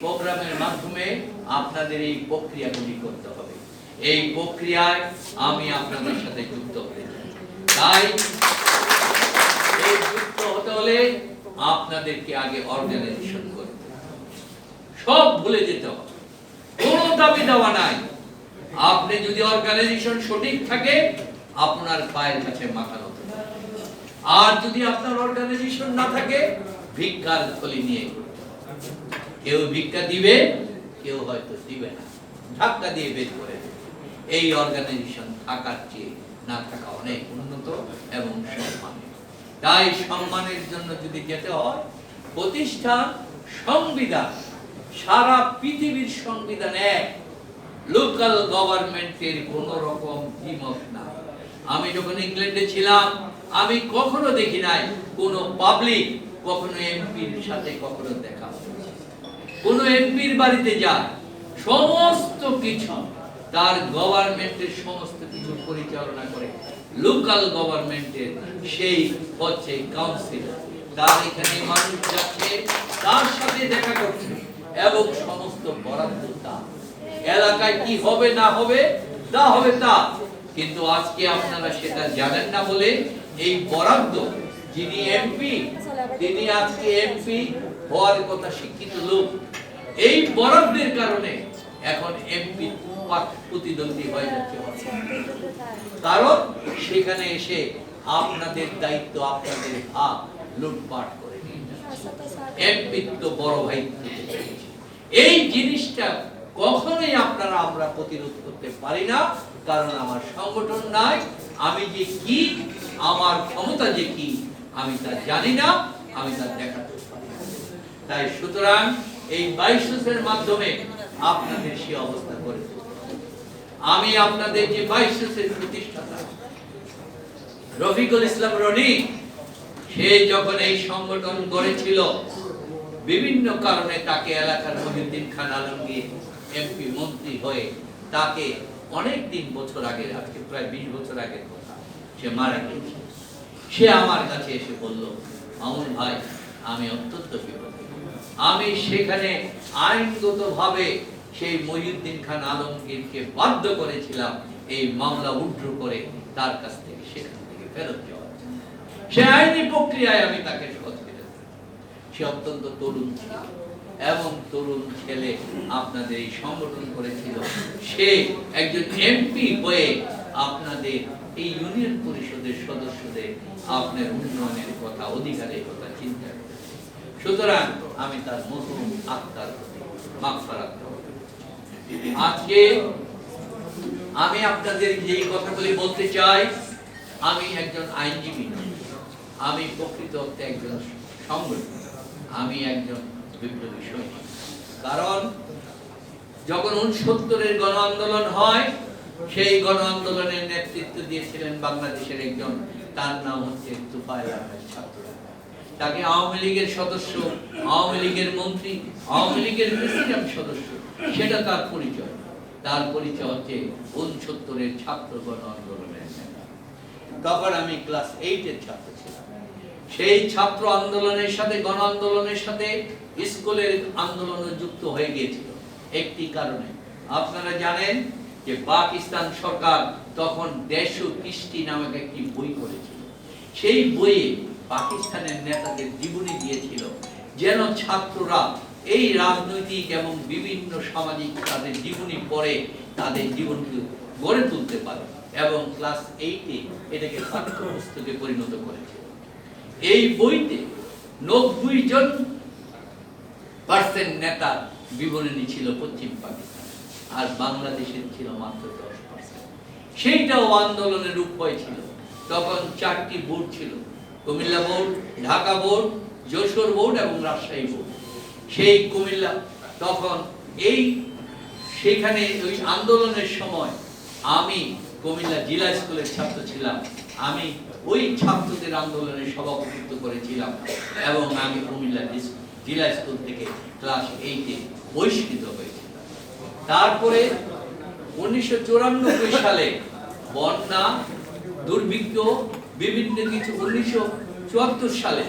প্রোগ্রামের মাধ্যমে আপনাদের এই প্রক্রিয়াগুলি করতে হবে। এই প্রক্রিয়ায় আমি আপনাদের সাথে যুক্ত হতে তাই এই যুক্ত হতে হলে আপনাদেরকে আগে অর্গানাইজেশন করতে সব ভুলে যেতে হবে। কোনো দাবি দেওয়া নাই। আপনি যদি অর্গানাইজেশন সঠিক থাকে, আপনার পায়ের কাছে মাথা নত আর যদি আপনার অর্গানাইজেশন না থাকে, ভিক্ষার থলি নিয়ে। কেউ ভিক্ষা দিবে, কেউ হয়তো দিবে না। ধাক্কা দিয়ে বের করে এই অর্গানাইজেশন থাকার চেয়ে না থাকা অনেক উন্নত এবং সম্মানের। তাই সম্মানের জন্য যদি যেতে হয়, প্রতিষ্ঠান, সংবিধান, সারা পৃথিবীর সংবিধান এক। লোকাল গভর্নমেন্টের কোন রকম দ্বিমত না। আমি যখন ইংল্যান্ডে ছিলাম, আমি কখনো দেখি নাই কোন পাবলিক কখনো এমপির সাথে কখনো দেখা। কোন এমপির বাড়িতে যায়, সমস্ত কিছু তার গভর্নমেন্টের সমস্ত কিছু পরিচালনা করে। লোকাল গভর্নমেন্টের সেই হচ্ছে কাউন্সিল তার এখানে মানুষ যাচ্ছে, তার সাথে দেখা করছে এবং সমস্ত বরাদ্দ তার। এলাকায় কি হবে, না হবে, তা হবে তা। কিন্তু আজকে আপনারা সেটা জানেন না বলে এই বরাদ্দ, যিনি এমপি, তিনি আজকে এমপি হওয়ার কথা শিক্ষিত লোক। এই বরাদ্দের কারণে এখন এমপি প্রতিদ্বন্দ্বী হয়ে যাচ্ছে কারণ সেখানে এসে আপনাদের দায়িত্ব, আপনাদের ভাগ লুটপাট করে নিয়ে এমপি তো বড় ভাই এই জিনিসটা কখনোই আপনারা আমরা প্রতিরোধ করতে পারি না, কারণ আমার সংগঠন নাই, আমি যে কি, আমার ক্ষমতা যে কি, আমি তা জানি না, আমি তা দেখাতে পারি। তাই সুতরাং এই বাইশের মাধ্যমে আপনাদের সে অবস্থা করে আমি আপনাদের যে বাইশের প্রতিষ্ঠাতা, রফিকুল ইসলাম রনি, সে যখন এই সংগঠন গড়েছিল, বিভিন্ন কারণে তাকে এলাকার মহিউদ্দিন খান আলমগীর, এমপি, মন্ত্রী হয়ে তাকে অনেক দিন বছর আগে আজকে প্রায় বিশ বছর আগের কথা, সে মারা গিয়েছে। সে আমার কাছে এসে বলল, মামুন ভাই, আমি অত্যন্ত বিপদে আমি সেখানে আইনগত ভাবে সেই মহিউদ্দিন খান আলমগীরকে বাধ্য করেছিলাম এই মামলা উড্র করে তার কাছ থেকে সেখান থেকে ফেরত যাওয়ার সে আইনি প্রক্রিয়ায় আমি তাকে। সে অত্যন্ত তরুণ ছিল এবং তরুণ ছেলে আপনাদের এই সংগঠন করেছিল সে একজন এমপি হয়ে আপনাদের এই ইউনিয়ন পরিষদের সদস্যদের আপনার উন্নয়নের কথা, অধিকারের কথা চিন্তা সুতরাং আমি তার নতুন আত্মার আজকে আমি আপনাদের যেই কথাগুলি বলতে চাই। আমি একজন আইনজীবী। আমি প্রকৃত অর্থে একজন সংগঠন আমি একজন বিপ্লবী সৈনিক। কারণ যখন উনসত্তরের গণ আন্দোলন হয়, সেই গণ আন্দোলনের নেতৃত্ব দিয়েছিলেন বাংলাদেশের একজন, তার নাম হচ্ছে তুফাইল ছাত্র। তাকে আওয়ামী লীগের সদস্য, আওয়ামী লীগের মন্ত্রী, আওয়ামী লীগের প্রেসিডেন্ট সদস্য, সেটা তার পরিচয়। তার পরিচয় হচ্ছে উনসত্তরের ছাত্র গণ আন্দোলনের তখন আমি ক্লাস এইটের ছাত্র ছিলাম। সেই ছাত্র আন্দোলনের সাথে গণ আন্দোলনের সাথে স্কুলের আন্দোলনে যুক্ত হয়ে গিয়েছিল। একটি কারণে। আপনারা জানেন যে পাকিস্তান সরকার তখন দেশ ও কৃষ্টি নামক একটি বই করেছিল সেই বইয়ে পাকিস্তানের নেতাদের জীবনী দিয়েছিল। যেন ছাত্ররা এই রাজনৈতিক এবং বিভিন্ন সামাজিক তাদের জীবনী পড়ে, তাদের জীবনকে গড়ে তুলতে পারে এবং ক্লাস এইটে এটাকে পাঠ্যপুস্তকে পরিণত করেছে। এই বইতে নব্বই জন পার্সেন্ট নেতা বিবরণী ছিল পশ্চিম পাকিস্তান, আর বাংলাদেশের ছিল মাত্র দশ পার্সেন্ট সেইটাও আন্দোলনের উপায় ছিল। তখন চারটি বোর্ড ছিল। Comilla board, Dhaka board, Jessore board এবং রাজশাহী বোর্ড। সেই কুমিল্লা তখন এই সেখানে ওই আন্দোলনের সময় আমি কুমিল্লা জেলা স্কুলের ছাত্র ছিলাম। আমি ওই ছাত্রদের আন্দোলনের সভাপতিত্ব করেছিলাম এবং আমি কুমিল্লা জেলা স্কুল থেকে ক্লাস এইটে বহিষ্কৃত হয়েছিলাম তারপরে উনিশশো চুরানব্বই সালে বন্যা, দুর্ভিক্ষ বিভিন্ন কিছু উনিশশো চুয়াত্তর সালে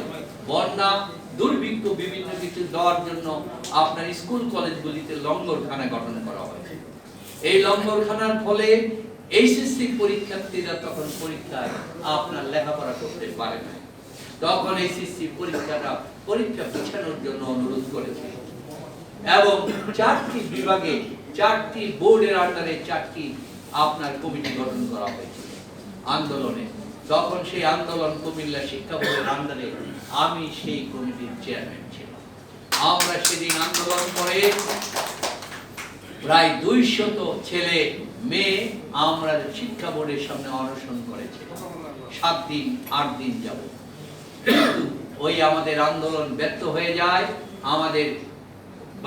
বন্যা, দুর্ভিক্ষ, বিভিন্ন কিছু দেওয়ার জন্য আপনার স্কুল কলেজগুলিতে লঙ্গরখানা গঠন করা হয়েছে। এই লঙ্গরখানার ফলে এইচএসসি পরীক্ষার্থীরা তখন পরীক্ষায় আপনার লেখাপড়া করতে পারে না। তখন এইচএসসি পরীক্ষাটা, পরীক্ষা পিছানোর জন্য অনুরোধ করেছে। এবং চারটি বিভাগে, চারটি বোর্ডের আন্ডারে চারটি আপনার কমিটি গঠন করা হয়েছিল আন্দোলনে তখন সেই আন্দোলন কুমিল্লা শিক্ষা বোর্ডের আন্ডারে আমি সেই কমিটির চেয়ারম্যান ছিলাম। আমরা সেদিন আন্দোলন করে প্রায় দুইশত ছেলে, মেয়ে আমরা শিক্ষা বোর্ডের সামনে অনশন করেছি। সাত দিন, আট দিন যাব ওই আমাদের আন্দোলন ব্যর্থ হয়ে যায়। আমাদের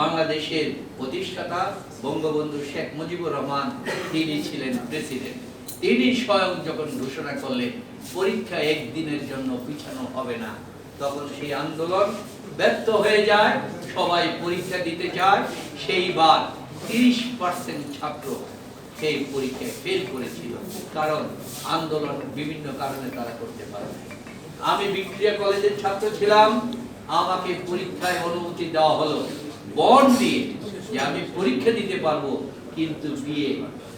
বাংলাদেশের প্রতিষ্ঠাতা বঙ্গবন্ধু শেখ মুজিবুর রহমান, তিনি ছিলেন প্রেসিডেন্ট। তিনি স্বয়ং যখন ঘোষণা করলেন, পরীক্ষা একদিনের জন্য পিছানো হবে না, তখন সেই আন্দোলন ব্যর্থ হয়ে যায়, সবাই পরীক্ষা দিতে চায় সেইবার তিরিশ পার্সেন্ট ছাত্র সেই পরীক্ষায় ফেল করেছিল, কারণ আন্দোলন বিভিন্ন কারণে তারা করতে পারে আমি ভিক্টোরিয়া কলেজের ছাত্র ছিলাম, আমাকে পরীক্ষায় অনুমতি দেওয়া হলো। বন্ড দিয়ে যে আমি পরীক্ষা দিতে পারব কিন্তু বিয়ে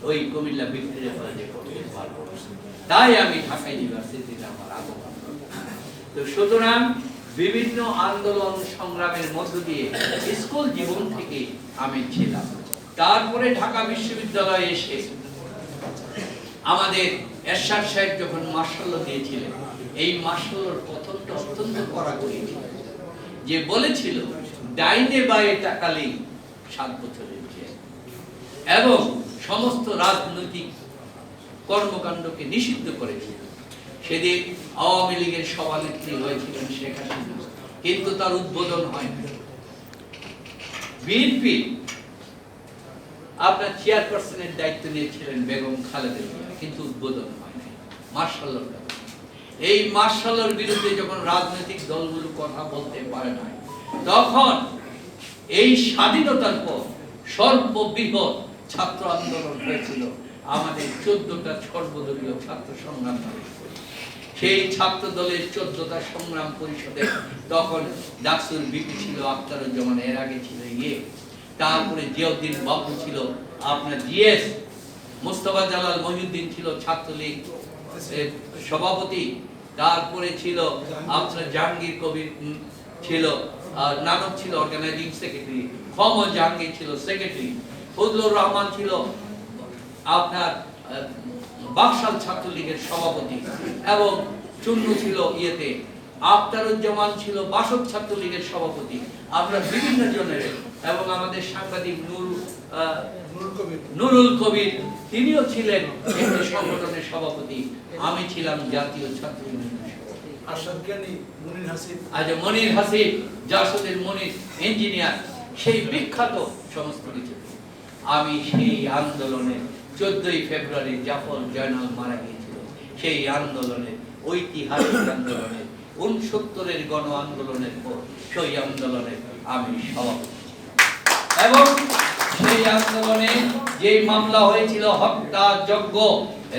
ওই কুমিল্লা ভিক্টোরিয়া কলেজে করতে পারব তাই আমি ঢাকা ইউনিভার্সিটিতে আমার আগমন তো সুতরাং বিভিন্ন আন্দোলন সংগ্রামের মধ্য দিয়ে স্কুল জীবন থেকে আমি ছিলাম। তারপরে ঢাকা বিশ্ববিদ্যালয়ে এসে আমাদের এরশাদ সাহেব যখন মার্শাল দিয়েছিলেন, এই মার্শালের প্রথমটা অত্যন্ত কড়াকড়ি ছিল। যে বলেছিল, ডাইনে বায়ে টাকালেই সাত বছরের জেল এবং সমস্ত রাজনৈতিক কর্মকাণ্ডকে নিষিদ্ধ করেছিল সেদিন আওয়ামী লীগের সভানেত্রী হয়েছিলেন শেখ হাসিনা, কিন্তু তার উদ্বোধন হয়নি বিএনপি আপনার চেয়ারপারসনের দায়িত্ব নিয়েছিলেন বেগম খালেদা জিয়া, কিন্তু উদ্বোধন হয় নাই। মার্শাল্লার এই মার্শাল্লার বিরুদ্ধে যখন রাজনৈতিক দলগুলো কথা বলতে পারে না তখন এই স্বাধীনতার পর সর্ববৃহৎ ছাত্র আন্দোলন হয়েছিল। আমাদের চোদ্দটা সর্বদলীয় ছাত্র সংগ্রাম সেই ছাত্র দলের চোদ্দটা সংগ্রাম পরিষদে তখন ডাকসুর বিপি ছিল, আখতারুজ্জামান এর আগে ছিল ইয়ে। তারপরে জিয়াউদ্দিন বাবু ছিল, আপনার জিএস। মোস্তফা জালাল মহিউদ্দিন ছিল ছাত্রলীগ সভাপতি। তারপরে ছিল আপনার জাহাঙ্গীর কবির ছিল নানক ছিল অর্গানাইজিং সেক্রেটারি খম জাহাঙ্গীর ছিল সেক্রেটারি ফজলুর রহমান ছিল আপনার বাকশাল ছাত্রলীগের সভাপতি এবং চুন্নু ছিল ইয়েতে আফতারুজ্জামান ছিল বাসক ছাত্রলীগের সভাপতি। আমরা বিভিন্ন জনের এবং আমাদের সাংবাদিক নূর নুরুল কবির। তিনিও ছিলেন একটি সংগঠনের সভাপতি। আমি ছিলাম জাতীয় ছাত্র মুনির হাসিব। আজ মনির হাসিব জাসদের মনির ইঞ্জিনিয়ার সেই বিখ্যাত সমস্ত কিছু। আমি সেই আন্দোলনে চোদ্দই ফেব্রুয়ারি জাফর জয়নাল মারা গিয়েছিল। সেই আন্দোলনের ঐতিহাসিক আন্দোলনের উনসত্তরের গণ আন্দোলনের পর সেই আন্দোলনে আমি সভাপতি। এবং সেই আন্দোলনে যে মামলা হয়েছিল হত্যা যজ্ঞ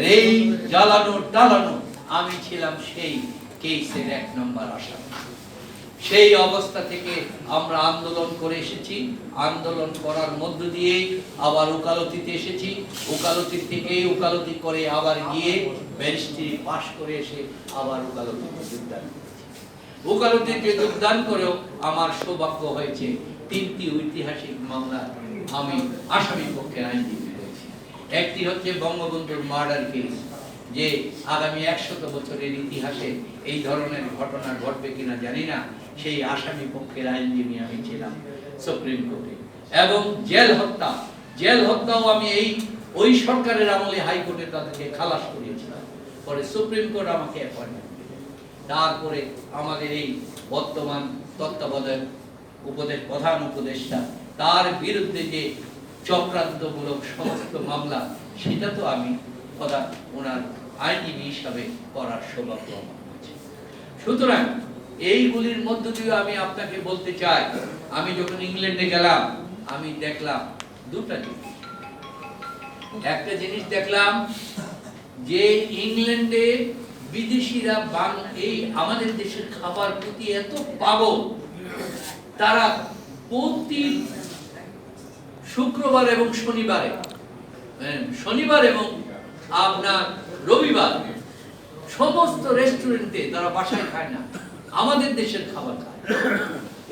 রেই জ্বালানো টালানো, আমি ছিলাম সেই কেসের এক নম্বর আসামি। সেই অবস্থা থেকে আমরা আন্দোলন করে এসেছি। আন্দোলন করার মধ্য দিয়ে আবার উকালতিতে এসেছি। উকালতি থেকে উকালতি করে আবার গিয়ে ব্যারিস্ট্রি পাশ করে এসে আবার উকালতিতে যোগদান করেছি। উকালতিতে যোগদান করেও আমার সৌভাগ্য হয়েছে, তিনটি ঐতিহাসিক মামলা আমি আসামি পক্ষে আইনজীবী হয়েছি। একটি হচ্ছে বঙ্গবন্ধুর মার্ডার কেস, যে আগামী একশত বছরের ইতিহাসে এই ধরনের ঘটনা ঘটবে কিনা জানি না। সেই আসামি পক্ষের আইনজীবী আমি ছিলাম, সুপ্রিম কোর্টে। এবং জেল হত্যা, জেল হত্যাও আমি এই, ওই সরকারের আমলে হাইকোর্টে তাদেরকে খালাস করিয়েছিলাম। পরে সুপ্রিম কোর্ট আমাকে অ্যাপয়েন্টমেন্ট তারপরে আমাদের এই বর্তমান তত্ত্বাবধায়ক উপদেশ, প্রধান উপদেষ্টা, তার বিরুদ্ধে যে চক্রান্তমূলক সমস্ত মামলা, সেটা তো আমি প্রধান ওনার আইনজীবী হিসাবে করার সৌভাগ্য আমার সুতরাং এইগুলির মধ্য দিয়ে আমি আপনাকে বলতে চাই। আমি যখন ইংল্যান্ডে গেলাম, আমি দেখলাম দুটা জিনিস। একটা জিনিস দেখলাম যে ইংল্যান্ডে বিদেশিরা এই আমাদের দেশের খাবার প্রতি এত পাগল। তারা প্রতি শুক্রবার এবং শনিবারে শনিবার এবং আপনার রবিবার সমস্ত রেস্টুরেন্টে তারা বাসায় খায় না। আমাদের দেশের খাবার খায়।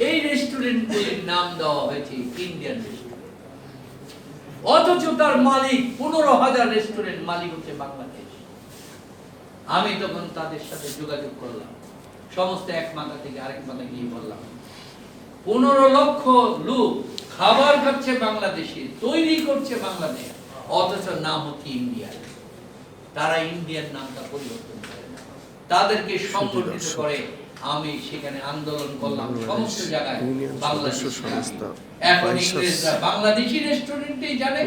এই রেস্টুরেন্টগুলির নাম দেওয়া হয়েছে ইন্ডিয়ান রেস্টুরেন্ট। অথচ তার মালিক পনেরো হাজার রেস্টুরেন্ট মালিক হচ্ছে বাংলাদেশ। আমি তখন তাদের সাথে যোগাযোগ করলাম। সমস্ত এক মাথা থেকে আরেক মাথা গিয়ে বললাম পনেরো লক্ষ লোক খাবার খাচ্ছে বাংলাদেশে তৈরি করছে বাংলাদেশ অথচ নাম হচ্ছে ইন্ডিয়ান তারা ইন্ডিয়ার নামটা পরিবর্তন করে। তাদেরকে সংগঠিত করে আমি সেখানে আন্দোলন করলাম সমস্ত জায়গায় বাংলাদেশি সংস্থা এখন ইংরেজরা বাংলাদেশি রেস্টুরেন্টেই জানে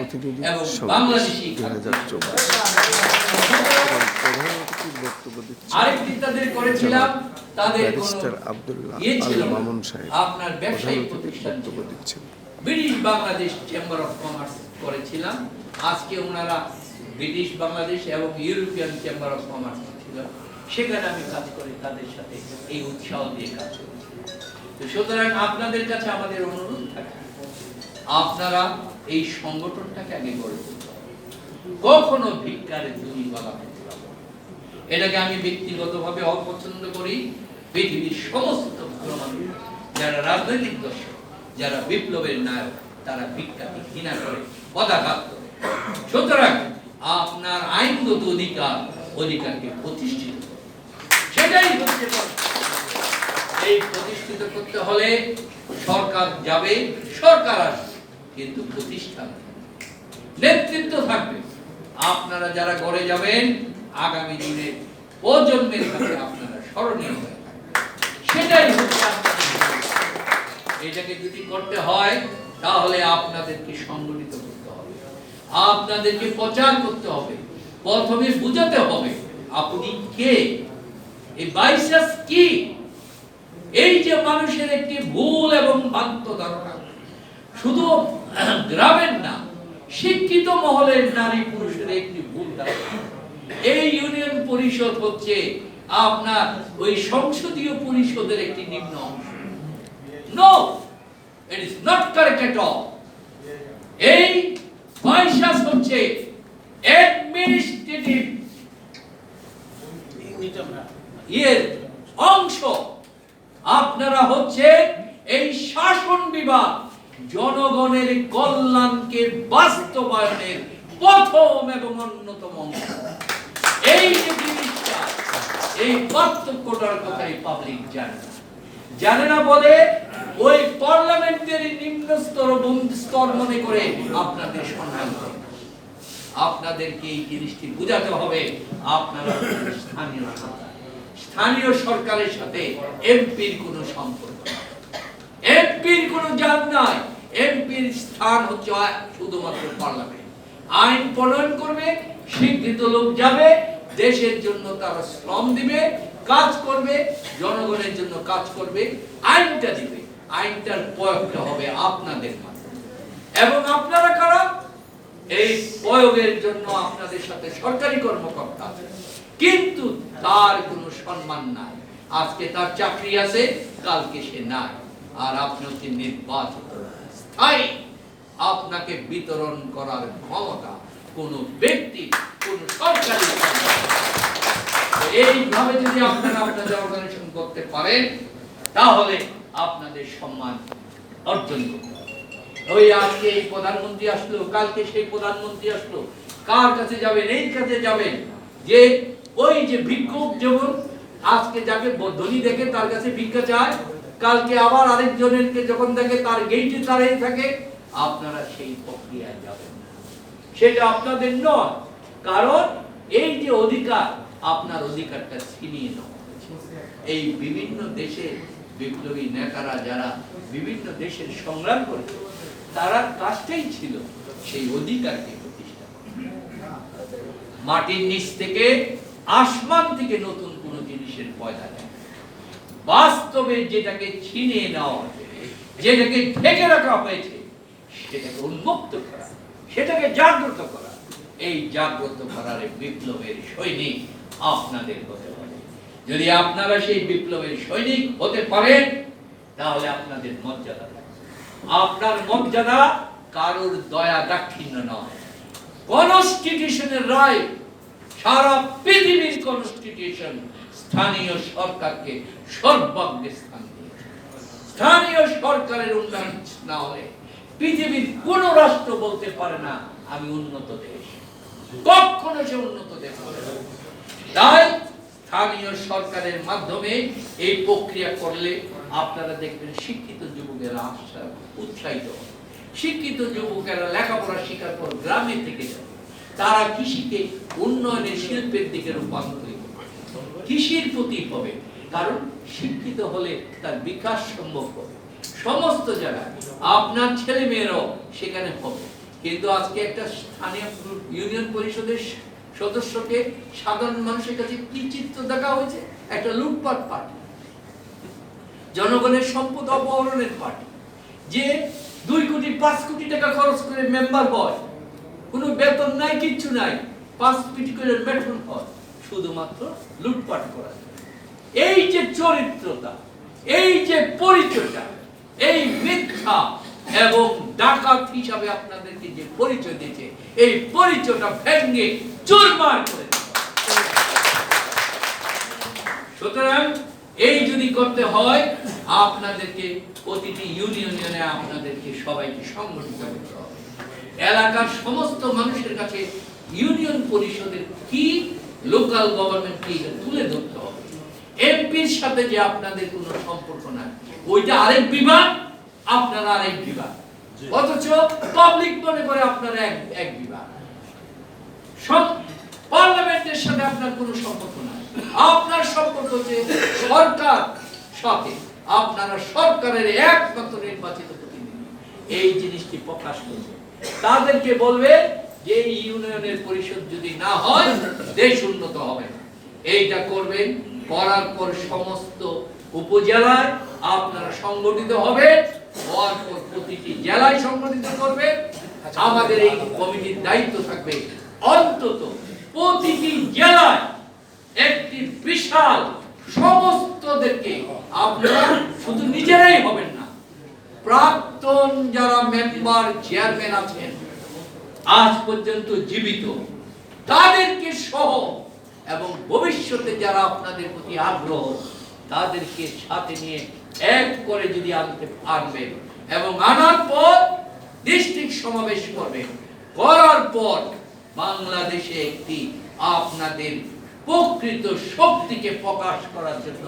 এবং বাংলাদেশি আরেকটি তাদের করেছিলাম তাদের আব্দুল্লাহ ইয়ে আল মামুন সাহেব আপনার ব্যবসায়িক প্রতিষ্ঠান British Bangladesh chamber of commerce করেছিলাম। আজকে ওনারা ব্রিটিশ বাংলাদেশ এবং ইউরোপিয়ান চেম্বার অফ কমার্স ছিল। সেখানে আমি কাজ করি তাদের সাথে এই উৎসাহ দিয়ে কাজ করেছি তো সুতরাং আপনাদের কাছে আমাদের অনুরোধ থাকে, আপনারা এই সংগঠনটাকে আগে গড়ে তুলতে। কখনো ভিক্ষারে দুই বলা হতে এটাকে আমি ব্যক্তিগতভাবে অপছন্দ করি পৃথিবীর সমস্ত যারা রাজনৈতিক দর্শক, যারা বিপ্লবের নায়ক, তারা ভিক্ষাকে ঘৃণা করে পদাঘাত করে সুতরাং আপনার আইনগত অধিকার, অধিকারকে প্রতিষ্ঠিত। সেটাই হচ্ছে এই প্রতিষ্ঠিত করতে হলে সরকার যাবে, সরকার আসবে, কিন্তু প্রতিষ্ঠান নেতৃত্ব থাকবে। আপনারা যারা গড়ে যাবেন, আগামী দিনে প্রজন্মের কাছে আপনারা স্মরণীয় হয়ে সেটাই হচ্ছে এটাকে যদি করতে হয়, তাহলে আপনাদেরকে সংগঠিত করতে হবে। আপনাদেরকে প্রচার করতে হবে। প্রথমে বুঝাতে হবে, আপনি কে? এই বাইসাস কি? এই যে মানুষের একটি ভুল এবং ভ্রান্ত ধারণা। শুধু গ্রামের না, শিক্ষিত মহলের নারী পুরুষের একটি ভুল ধারণা। এই ইউনিয়ন পরিষদ হচ্ছে আপনার ওই সংসদীয় পরিষদের একটি নিম্ন অংশ। No it is not correct at all এই পয়সাস হচ্ছে অ্যাডমিনিস্ট্রেটিভ ইয়ের অংশ। আপনারা হচ্ছে এই শাসন বিভাগ জনগণের কল্যাণকে বাস্তবায়নের প্রথম এবং অন্যতম অংশ। এই যে জিনিসটা, এই পার্থক্যটার কথা এই পাবলিক জানে। জানে না বলে ওই পার্লামেন্টের নিম্ন স্তর স্তর মনে করে আপনাদের সম্মান করে। আপনাদেরকে এই জিনিসটি বোঝাতে হবে, আপনারা স্থানীয় স্থানীয় সরকারের সাথে এমপির কোনো সম্পর্ক এমপির কোনো জাত নাই। এমপির স্থান হচ্ছে শুধুমাত্র পার্লামেন্ট। আইন প্রণয়ন করবে শিক্ষিত লোক যাবে, দেশের জন্য তারা শ্রম দিবে, কাজ করবে, জনগণের জন্য কাজ করবে, আইনটা দিবে। আইনটার প্রয়োগটা হবে আপনাদের মাধ্যমে। এবং আপনারা কারা? এই প্রয়োগের জন্য আপনাদের সাথে সরকারি কর্মকর্তা আছে। কিন্তু তার কোনো সম্মান নাই। আজকে তার চাকরি আছে, কালকে সে নাই। আর আপনি হচ্ছে নির্বাচিত। স্থায়ী আপনাকে বিতরণ করার ক্ষমতা কোন ব্যক্তি, কোন সরকারি এইভাবে যদি আপনারা আপনাদের অর্গানাইজেশন করতে পারেন, তাহলে আপনাদের সম্মান অর্জন করতে ওই আজকে এই প্রধানমন্ত্রী আসলো, কালকে সেই প্রধানমন্ত্রী আসলো। কার কাছে যাবেন, এই কাছে যাবেন? যে ওই যে ভিক্ষুক যেমন আজকে যাকে ধনী দেখে তার কাছে ভিক্ষা চায়, কালকে আবার আরেকজনেরকে যখন দেখে তার গেইটে দাঁড়িয়ে থাকে, আপনারা সেই প্রক্রিয়ায় যাবেন সেটা আপনাদের নয়, কারণ এই যে অধিকার, আপনার অধিকারটা ছিনিয়ে নেওয়া এই বিভিন্ন দেশের বিপ্লবী নেতারা যারা বিভিন্ন দেশের সংগ্রাম করেছে, তারা কাজটাই ছিল সেই অধিকারকে প্রতিষ্ঠা মাটির নিচ থেকে আসমান থেকে নতুন কোন জিনিসের পয়দা দেয় বাস্তবে যেটাকে ছিনিয়ে নেওয়া যেটাকে ঢেকে রাখা হয়েছে, সেটাকে উন্মুক্ত করা, সেটাকে জাগ্রত করা, এই জাগ্রত করার বিপ্লবের সৈনিক আপনাদের হতে পারে। যদি আপনারা সেই বিপ্লবের সৈনিক হতে পারেন, তাহলে আপনাদের মর্যাদা। আপনার মর্যাদা কারোর দয়া দাক্ষিণ্য নয়। কনস্টিটিউশনের রায় সারা পৃথিবীর কনস্টিটিউশন স্থানীয় সরকারকে সর্বাগ্রে স্থান স্থানীয় সরকারের উন্নয়ন না হলে পৃথিবীর কোন রাষ্ট্র বলতে পারে না, আমি উন্নত দেশ। কখনো সে উন্নত দেশ তাই স্থানীয় সরকারের মাধ্যমে এই প্রক্রিয়া করলে আপনারা দেখবেন শিক্ষিত যুবকেরা আশা উৎসাহিত। শিক্ষিত যুবকেরা লেখাপড়া শেখার পর গ্রামে থেকে যাবে। তারা কৃষিকে উন্নয়নের শিল্পের দিকে রূপান্তরিত কৃষির প্রতি হবে, কারণ শিক্ষিত হলে তার বিকাশ সম্ভব হবে। সমস্ত জায়গায় আপনার ছেলে মেয়েরাও সেখানে হবে। কিন্তু আজকে একটা স্থানীয় ইউনিয়ন পরিষদের সদস্যকে সাধারণ মানুষের কাছে কি চিত্র দেখা হয়েছে? একটা লুটপাট পার্টি। জনগণের সম্পদ অপহরণের পার্টি। যে দুই কোটি, পাঁচ কোটি টাকা খরচ করে মেম্বার হয় কোনো বেতন নাই, কিচ্ছু নাই। পাঁচ কোটি করে বেতন হয় শুধুমাত্র লুটপাট করা। এই যে চরিত্রতা এই যে পরিচয়টা, এই মিথ্যা এবং ডাকাত হিসাবে আপনাদেরকে যে পরিচয় দিয়েছে, এই পরিচয়টা ভেঙে চুরমার করে সুতরাং এই যদি করতে হয়, আপনাদেরকে প্রতিটি ইউনিয়নে আপনাদেরকে সবাইকে সংগঠিত করতে হবে। এলাকার সমস্ত মানুষের কাছে ইউনিয়ন পরিষদের কি লোকাল গভর্নমেন্ট কি তুলে ধরতে হবে। এমপির সাথে যে আপনাদের কোনো সম্পর্ক নাই ওইটা আরেক বিভাগ আপনারা আরেক বিভাগ। অথচ পাবলিক মনে করে আপনারা এক এক বিভাগ। সব পার্লামেন্টের সাথে আপনার কোনো সম্পর্ক নাই। আপনার সম্পর্ক হচ্ছে সরকার সাথে। আপনারা সরকারের একমাত্র নির্বাচিত প্রতিনিধি। এই জিনিসটি প্রকাশ করবে। তাদেরকে বলবে যে ইউনিয়নের পরিষদ যদি না হয়, দেশ উন্নত হবে এইটা করবেন, করার পর সমস্ত উপজেলায় আপনারা সংগঠিত হবে, হওয়ার পর প্রতিটি জেলায় সংগঠিত করবে। আমাদের এই কমিটির দায়িত্ব থাকবে অন্তত প্রতিটি জেলায় একটি বিশাল সমস্তদেরকে আপনারা শুধু নিজেরাই হবেন প্রাক্তন যারা মেম্বার চেয়ারম্যান আছেন, আজ পর্যন্ত জীবিত, তাদেরকে সহ এবং ভবিষ্যতে যারা আপনাদের প্রতি আগ্রহ, তাদেরকে সাথে নিয়ে এক করে যদি আনতে পারবেন এবং আনার পর ডিস্ট্রিক্ট সমাবেশ করবেন, করার পর বাংলাদেশে একটি আপনাদের প্রকৃত শক্তিকে প্রকাশ করার জন্য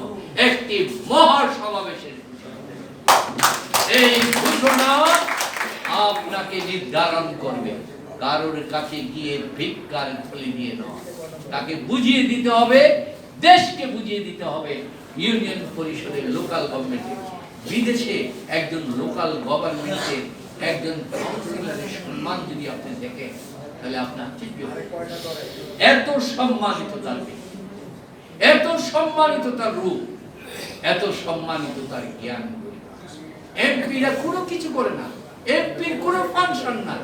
একটি মহা সমাবেশের এই ঘোষণা আপনাকে নির্ধারণ করবে। কারোর কাছে গিয়ে ভিক্ষার নয় তাকে বুঝিয়ে দিতে হবে, দেশকে বুঝিয়ে দিতে হবে। ইউনিয়ন পরিষদের লোকাল গভর্নমেন্টে বিদেশে একজন লোকাল গভর্নমেন্টের একজন কাউন্সিলরের সম্মান যদি আপনি দেখেন, তাহলে আপনার। এত সম্মানিত তার এত সম্মানিত তার রূপ, এত সম্মানিত তার জ্ঞান। এমপিরা কোনো কিছু করে না। এমপির কোনো ফাংশন না।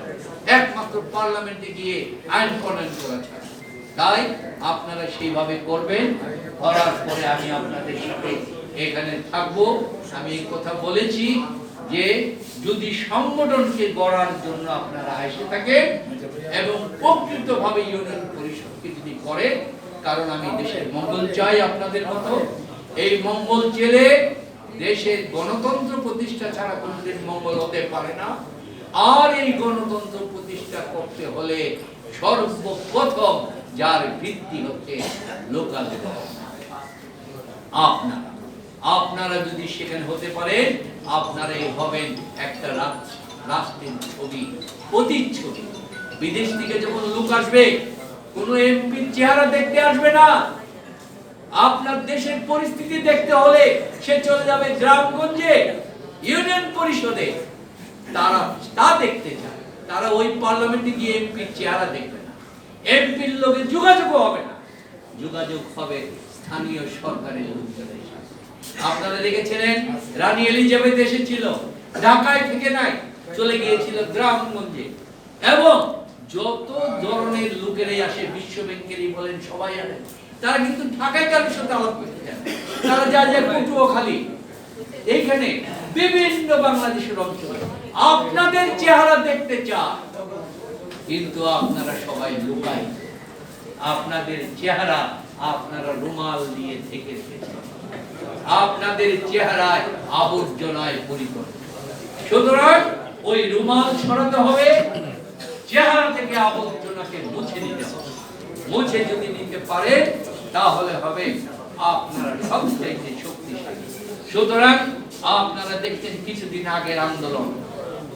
একমাত্র পার্লামেন্টে গিয়ে আইন প্রণয়ন করা তাই আপনারা সেইভাবে করবেন। করার পরে আমি আপনাদের সাথে এখানে থাকব। আমি এই কথা বলেছি যে যদি সংগঠনকে গড়ার জন্য আপনারা এসে এবং প্রকৃতভাবে ইউনিয়ন পরিষদকে যদি করে, কারণ আমি দেশের মঙ্গল চাই আপনাদের মতো, এই মঙ্গল চেলে দেশের গণতন্ত্র প্রতিষ্ঠা ছাড়া কোনোদিন মঙ্গল হতে পারে না। আর এই গণতন্ত্র প্রতিষ্ঠা করতে হলে সর্বপ্রথম যার ভিত্তি হচ্ছে লোকাল আপনারা আপনারা যদি সেখানে হতে পারেন, আপনারাই হবেন একটা রাষ্ট্রের ছবি, প্রতিচ্ছবি। বিদেশ থেকে যখন লোক আসবে, কোন এমপির চেহারা দেখতে আসবে না। আপনার দেশের পরিস্থিতি দেখতে হলে সে চলে যাবে গ্রামগঞ্জে, ইউনিয়ন পরিষদে। তারা তা দেখতে চায়। তারা ওই পার্লামেন্টে গিয়ে এমপির চেহারা দেখবে না। এমপির লোকে যোগাযোগ হবে না। যোগাযোগ হবে স্থানীয় সরকারের লোকজনের আপনারা দেখেছিলেন, রানী এলিজাবেথ এসেছিল, ঢাকায় থেকে নাই, চলে গিয়েছিল গ্রামগঞ্জে। এবং যত ধরনের লোকেরাই আসে, বিশ্ব ব্যাংকেরই বলেন, সবাই আসে তারা কিন্তু ঢাকায় কারোর সাথে আলাপ করতে চায় তারা যা যায় পটুয়া খালি। এইখানে বিভিন্ন বাংলাদেশের অঞ্চলে আপনাদের চেহারা দেখতে চায়। কিন্তু আপনারা সবাই লুকাই। আপনাদের চেহারা আপনারা রুমাল দিয়ে থেকে আপনাদের চেহারায় আবর্জনায় পরিপূর্ণ। সুতরাং ওই রুমাল ছড়াতে হবে। চেহারা থেকে আবর্জনাকে মুছে নিতে হবে। মুছে যদি নিতে পারে তাহলে হবে আপনারা সবচাইতে শক্তিশালী। সুতরাং আপনারা দেখছেন কিছুদিন আগের আন্দোলন।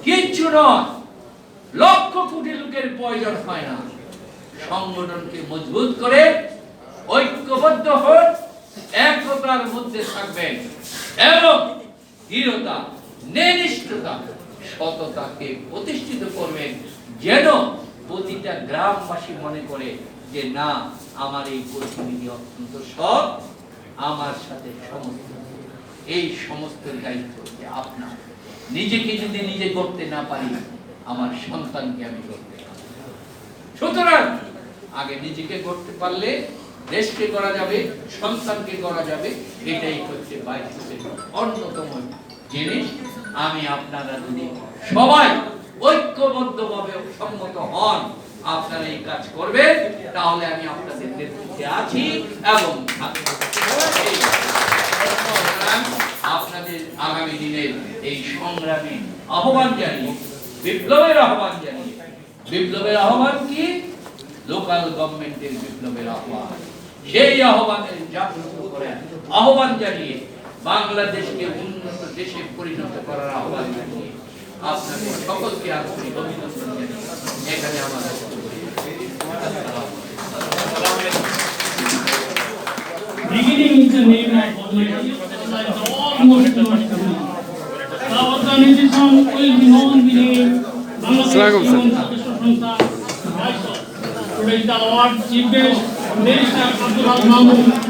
কিচ্ছু নয়, লক্ষ কোটি লোকের প্রয়োজন হয় না। সংগঠনকে মজবুত করে ঐক্যবদ্ধ হন, একতার মধ্যে থাকবেন এবং দৃঢ়তা নিষ্ঠতা সততাকে প্রতিষ্ঠিত করবেন যেন প্রতিটা গ্রামবাসী মনে করে যে না, আমার এই প্রতিনিধি অত্যন্ত সৎ, আমার সাথে সমস্ত, এই সমস্ত দায়িত্ব হচ্ছে আপনার। নিজেকে যদি নিজে করতে না পারি, আমার সন্তানকে আমি করতে সুতরাং, আগে নিজেকে করতে পারলে দেশকে করা যাবে, সন্তানকে করা যাবে, এটাই হচ্ছে বাইশের অন্যতম জিনিস। আমি আপনারা যদি সবাই ঐক্যবদ্ধভাবে সম্মত হন আপনারা এই কাজ করবেন, তাহলে আমি আপনাদের নেতৃত্বে আছি এবং আপনাদের আগামী দিনের এই সংগ্রামে আহ্বান জানিয়ে, বিপ্লবের আহ্বান জানিয়ে, বিপ্লবের আহ্বান কি? লোকাল গভর্নমেন্টের বিপ্লবের আহ্বান। সেই আহ্বানের জাগ্রত করে আহ্বান জানিয়ে বাংলাদেশকে উন্নত দেশে পরিণত করার আহ্বান জানিয়ে আপনাদের সকলকে আন্তরিক অভিনন্দন এখানে আমাদের Beginning in the name of Almighty, like the almost merciful. The organization will be known the name Bangladesh. Human Services সংস্থা, Today the award chief guest, Minister Abdul Mahmoud